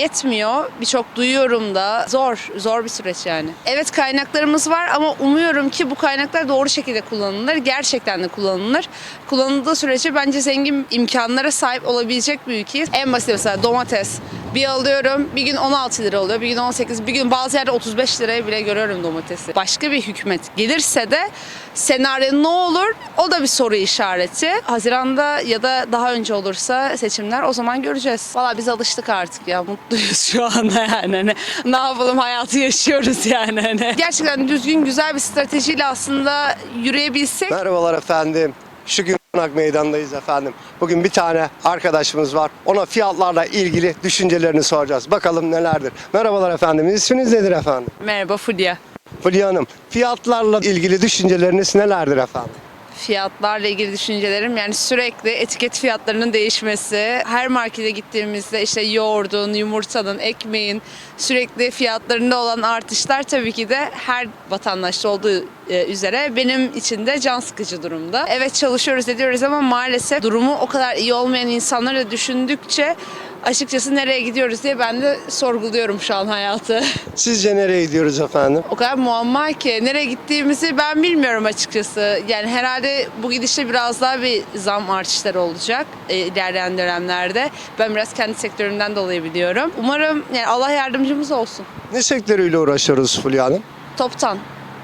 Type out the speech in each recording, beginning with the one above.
yetmiyor. Birçok duyuyorum da zor, zor bir süreç yani. Evet kaynaklarımız var ama umuyorum ki bu kaynaklar doğru şekilde kullanılır. Gerçekten de kullanılır. Kullanıldığı sürece bence zengin imkanlara sahip olabilecek bir ülkeyiz. En basit mesela domates. Bir alıyorum bir gün 16 lira oluyor, bir gün 18, bir gün bazı yerde 35 liraya bile görüyorum domatesi. Başka bir hükümet gelirse de senaryo ne olur o da bir soru işareti. Haziranda ya da daha önce olursa seçimler o zaman göreceğiz. Valla biz alıştık artık ya mutluyuz şu anda yani. Hani ne yapalım hayatı yaşıyoruz yani. Hani. Gerçekten düzgün güzel bir stratejiyle aslında yürüyebilsek Merhabalar efendim. Şu gün Konak Meydan'dayız efendim. Bugün bir tane arkadaşımız var. Ona fiyatlarla ilgili düşüncelerini soracağız. Bakalım nelerdir. Merhabalar efendim. İsminiz nedir efendim? merhaba Fulya. Fulya Hanım. Fiyatlarla ilgili düşünceleriniz nelerdir efendim? Fiyatlarla ilgili düşüncelerim yani sürekli etiket fiyatlarının değişmesi. Her markete gittiğimizde işte yoğurdun, yumurtanın, ekmeğin sürekli fiyatlarında olan artışlar tabii ki de her vatandaşta olduğu e, üzere benim için de can sıkıcı durumda. Evet çalışıyoruz ediyoruz ama maalesef durumu o kadar iyi olmayan insanları düşündükçe açıkçası nereye gidiyoruz diye ben de sorguluyorum şu an hayatı. Sizce nereye gidiyoruz efendim? O kadar muamma ki nereye gittiğimizi ben bilmiyorum açıkçası. Yani herhalde bu gidişle biraz daha bir zam artışları olacak e, ilerleyen dönemlerde. Ben biraz kendi sektörümden dolayı biliyorum. Umarım yani Allah yardımcımız olsun. Ne sektörüyle uğraşıyoruz Fulya Hanım? Toptan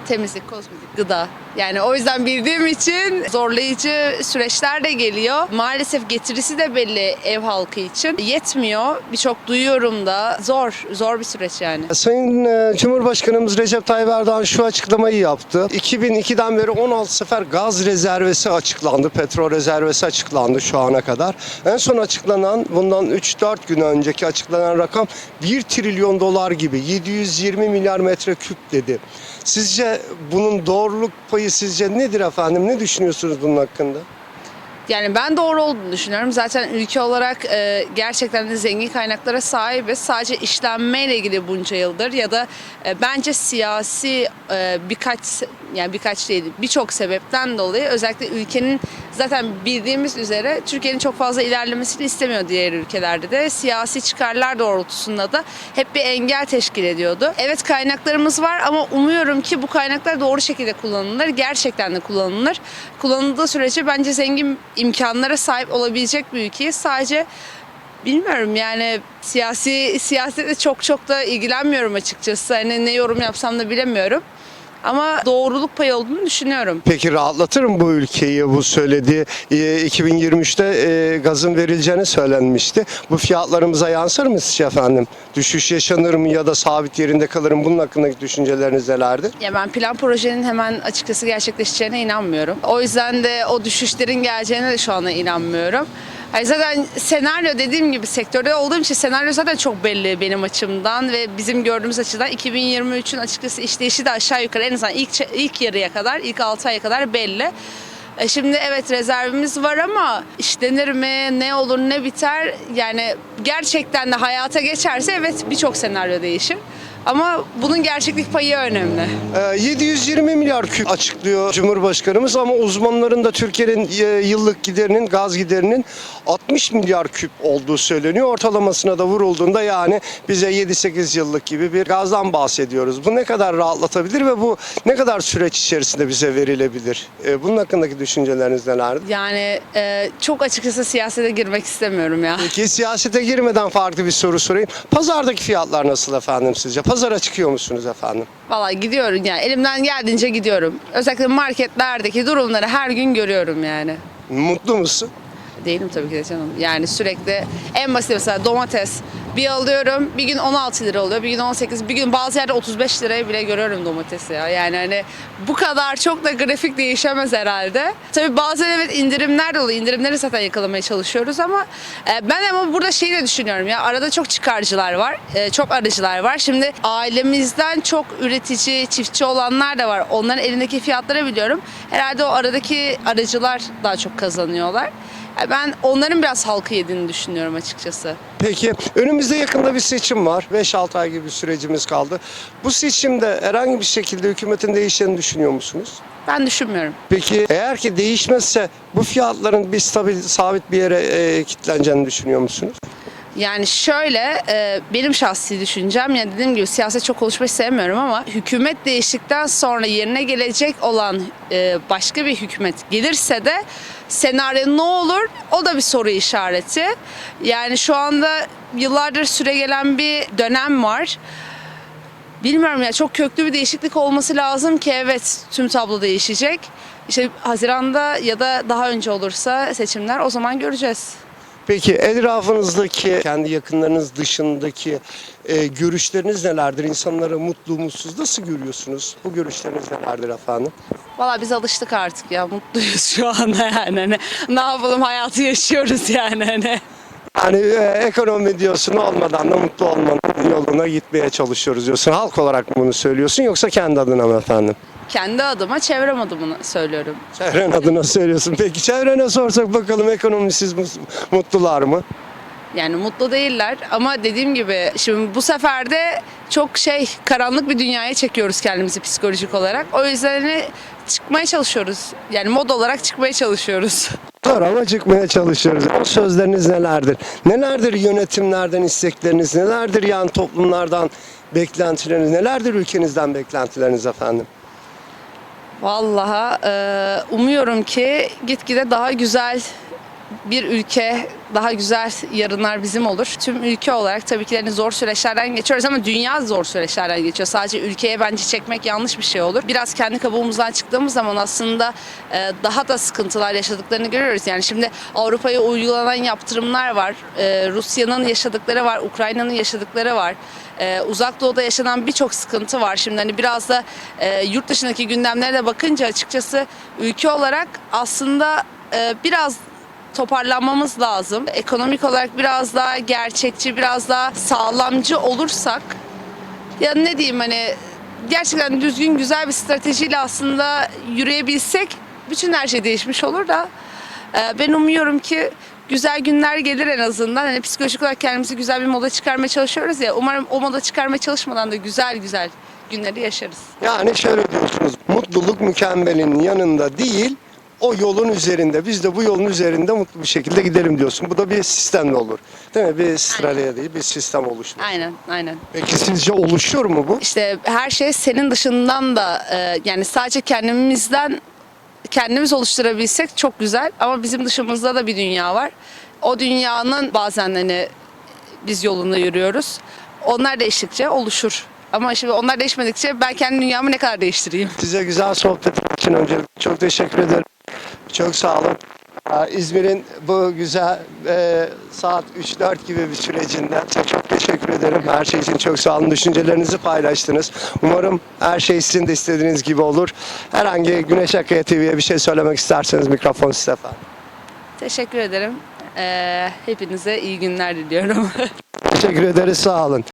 temizlik, kozmetik, gıda. Yani o yüzden bildiğim için zorlayıcı süreçler de geliyor. Maalesef getirisi de belli ev halkı için. Yetmiyor. Birçok duyuyorum da zor, zor bir süreç yani. Sayın e, Cumhurbaşkanımız Recep Tayyip Erdoğan şu açıklamayı yaptı. 2002'den beri 16 sefer gaz rezervesi açıklandı, petrol rezervesi açıklandı şu ana kadar. En son açıklanan bundan 3-4 gün önceki açıklanan rakam 1 trilyon dolar gibi 720 milyar metreküp dedi. Sizce bunun doğruluk payı sizce nedir efendim? Ne düşünüyorsunuz bunun hakkında? Yani ben doğru olduğunu düşünüyorum. Zaten ülke olarak e, gerçekten de zengin kaynaklara sahibiz. Sadece işlenmeyle ilgili bunca yıldır ya da e, bence siyasi e, birkaç yani birkaç değil birçok sebepten dolayı özellikle ülkenin zaten bildiğimiz üzere Türkiye'nin çok fazla ilerlemesini istemiyor diğer ülkelerde de siyasi çıkarlar doğrultusunda da hep bir engel teşkil ediyordu. Evet kaynaklarımız var ama umuyorum ki bu kaynaklar doğru şekilde kullanılır. Gerçekten de kullanılır. Kullanıldığı sürece bence zengin imkanlara sahip olabilecek bir ülkeyiz. Sadece bilmiyorum yani siyasi siyasetle çok çok da ilgilenmiyorum açıkçası. Hani ne yorum yapsam da bilemiyorum. Ama doğruluk payı olduğunu düşünüyorum. Peki rahatlatır mı bu ülkeyi bu söylediği e, 2023'te e, gazın verileceğini söylenmişti. Bu fiyatlarımıza yansır mı sizce efendim? Düşüş yaşanır mı ya da sabit yerinde kalır mı? Bunun hakkındaki düşünceleriniz nelerdir? Ya ben plan projenin hemen açıkçası gerçekleşeceğine inanmıyorum. O yüzden de o düşüşlerin geleceğine de şu anda inanmıyorum. Hani zaten senaryo dediğim gibi sektörde olduğum için senaryo zaten çok belli benim açımdan ve bizim gördüğümüz açıdan 2023'ün açıkçası işleyişi de aşağı yukarı en azından ilk, ilk yarıya kadar, ilk 6 aya kadar belli. E Şimdi evet rezervimiz var ama işlenir mi, ne olur ne biter yani gerçekten de hayata geçerse evet birçok senaryo değişir. Ama bunun gerçeklik payı önemli. E, 720 milyar küp açıklıyor Cumhurbaşkanımız ama uzmanların da Türkiye'nin e, yıllık giderinin, gaz giderinin 60 milyar küp olduğu söyleniyor. Ortalamasına da vurulduğunda yani bize 7-8 yıllık gibi bir gazdan bahsediyoruz. Bu ne kadar rahatlatabilir ve bu ne kadar süreç içerisinde bize verilebilir? E, Bunun hakkındaki düşünceleriniz nelerdir? Yani e, çok açıkçası siyasete girmek istemiyorum ya. Peki siyasete girmeden farklı bir soru sorayım. Pazardaki fiyatlar nasıl efendim sizce? Pazara çıkıyor musunuz efendim? Vallahi gidiyorum yani elimden geldiğince gidiyorum. Özellikle marketlerdeki durumları her gün görüyorum yani. Mutlu musun? Değilim tabii ki de canım. Yani sürekli en basit mesela domates. Bir alıyorum bir gün 16 lira oluyor, bir gün 18, bir gün bazı yerde 35 liraya bile görüyorum domatesi ya. Yani hani bu kadar çok da grafik değişemez herhalde. Tabii bazen evet indirimler de oluyor. İndirimleri zaten yakalamaya çalışıyoruz ama e, ben ama burada şeyi de düşünüyorum ya. Arada çok çıkarcılar var, e, çok arıcılar var. Şimdi ailemizden çok üretici, çiftçi olanlar da var. Onların elindeki fiyatları biliyorum. Herhalde o aradaki arıcılar daha çok kazanıyorlar. Ya Ben onların biraz halkı yediğini düşünüyorum açıkçası. Peki önümüzde yakında bir seçim var. 5-6 ay gibi bir sürecimiz kaldı. Bu seçimde herhangi bir şekilde hükümetin değişeceğini düşünüyor musunuz? Ben düşünmüyorum. Peki eğer ki değişmezse bu fiyatların bir stabil, sabit bir yere e, kilitleneceğini düşünüyor musunuz? Yani şöyle e, benim şahsi düşüncem yani dediğim gibi siyaset çok konuşmayı sevmiyorum ama hükümet değiştikten sonra yerine gelecek olan e, başka bir hükümet gelirse de senaryo ne olur o da bir soru işareti. Yani şu anda yıllardır süre gelen bir dönem var. Bilmiyorum ya çok köklü bir değişiklik olması lazım ki evet tüm tablo değişecek. İşte Haziran'da ya da daha önce olursa seçimler o zaman göreceğiz. Peki etrafınızdaki, kendi yakınlarınız dışındaki e, görüşleriniz nelerdir? İnsanları mutlu, mutsuz nasıl görüyorsunuz? Bu görüşleriniz nelerdir efendim? Valla biz alıştık artık ya mutluyuz şu anda yani. Hani, ne yapalım hayatı yaşıyoruz yani. Hani. Yani e, ekonomi diyorsun olmadan da mutlu olmanın yoluna gitmeye çalışıyoruz diyorsun. Halk olarak bunu söylüyorsun yoksa kendi adına mı efendim? Kendi adıma çevrem adımını söylüyorum. Çevren adına söylüyorsun. Peki çevrene sorsak bakalım ekonomisiz mus- mutlular mı? Yani mutlu değiller ama dediğim gibi şimdi bu sefer de çok şey karanlık bir dünyaya çekiyoruz kendimizi psikolojik olarak. O yüzden hani çıkmaya çalışıyoruz. Yani mod olarak çıkmaya çalışıyoruz. Zor ama çıkmaya çalışıyoruz. O sözleriniz nelerdir? Nelerdir yönetimlerden istekleriniz? Nelerdir yani toplumlardan beklentileriniz? Nelerdir ülkenizden beklentileriniz efendim? Vallahi umuyorum ki gitgide daha güzel bir ülke, daha güzel yarınlar bizim olur. Tüm ülke olarak tabii ki de hani zor süreçlerden geçiyoruz ama dünya zor süreçlerden geçiyor. Sadece ülkeye bence çekmek yanlış bir şey olur. Biraz kendi kabuğumuzdan çıktığımız zaman aslında e, daha da sıkıntılar yaşadıklarını görüyoruz. Yani şimdi Avrupa'ya uygulanan yaptırımlar var. E, Rusya'nın yaşadıkları var, Ukrayna'nın yaşadıkları var. Ee, uzak doğuda yaşanan birçok sıkıntı var. Şimdi hani biraz da e, yurt dışındaki gündemlere de bakınca açıkçası ülke olarak aslında e, biraz toparlanmamız lazım. Ekonomik olarak biraz daha gerçekçi, biraz daha sağlamcı olursak ya ne diyeyim hani gerçekten düzgün güzel bir stratejiyle aslında yürüyebilsek bütün her şey değişmiş olur da e, ben umuyorum ki güzel günler gelir en azından. Hani psikolojik olarak kendimizi güzel bir moda çıkarmaya çalışıyoruz ya. Umarım o moda çıkarmaya çalışmadan da güzel güzel günleri yaşarız. Yani şöyle diyorsunuz. Mutluluk mükemmelin yanında değil, o yolun üzerinde. Biz de bu yolun üzerinde mutlu bir şekilde gidelim diyorsun. Bu da bir sistemle olur. Değil mi? Bir sıralaya değil, bir sistem oluşur. Aynen, aynen. Peki sizce oluşuyor mu bu? İşte her şey senin dışından da e, yani sadece kendimizden kendimiz oluşturabilsek çok güzel ama bizim dışımızda da bir dünya var. O dünyanın bazen hani biz yolunda yürüyoruz. Onlar değiştikçe oluşur. Ama şimdi onlar değişmedikçe ben kendi dünyamı ne kadar değiştireyim? Size güzel sohbet için öncelikle çok teşekkür ederim. Çok sağ olun. İzmir'in bu güzel e, saat 3-4 gibi bir sürecinde çok, çok teşekkür ederim. Her şey için çok sağ olun. Düşüncelerinizi paylaştınız. Umarım her şey sizin de istediğiniz gibi olur. Herhangi Güneş Akaya TV'ye bir şey söylemek isterseniz mikrofon size efendim. Teşekkür ederim. Ee, hepinize iyi günler diliyorum. Teşekkür ederiz. Sağ olun.